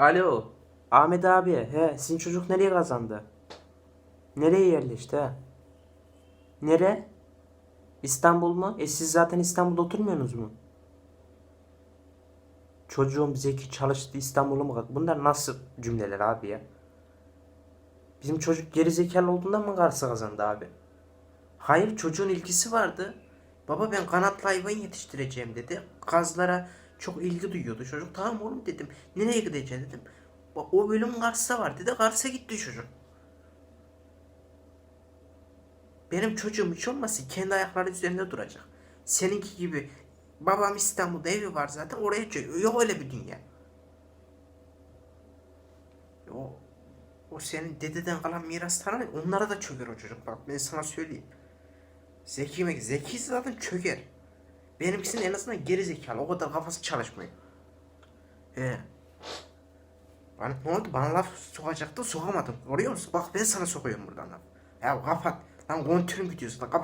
Alo. Ahmet abi. He, sizin çocuk nereye kazandı? Nereye yerleşti ha? Nere? İstanbul mu? E siz zaten İstanbul'da oturmuyorsunuz mu? Çocuğum zeki çalıştı İstanbul'a mı? Bunlar nasıl cümleler abi ya? Bizim çocuk geri zekalı olduğundan mı karşı kazandı abi? Hayır çocuğun ilgisi vardı. Baba ben kanatlı hayvan yetiştireceğim dedi. Kazlara çok ilgi duyuyordu çocuk. Tamam oğlum dedim. Nereye gideceksin dedim. O bölüm Kars'ta var dedi. Kars'a gitti çocuk. Benim çocuğum hiç olmasın kendi ayakları üzerinde duracak. Seninki gibi babam İstanbul'da evi var zaten oraya çöküyor. Yok öyle bir dünya. O, o senin dededen kalan miraslarına onlara da çöker o çocuk. Bak ben sana söyleyeyim. Zeki? Zeki zaten çöker. Benimkisinin en azından geri zekalı. O kadar kafası çalışmıyor. He. Bana ne oldu? Bana laf sokacaktı sokamadım. Görüyor musun? Bak ben sana sokuyorum buradan laf. Ya kapat. Lan kontürüm gidiyorsun. Lan kapat.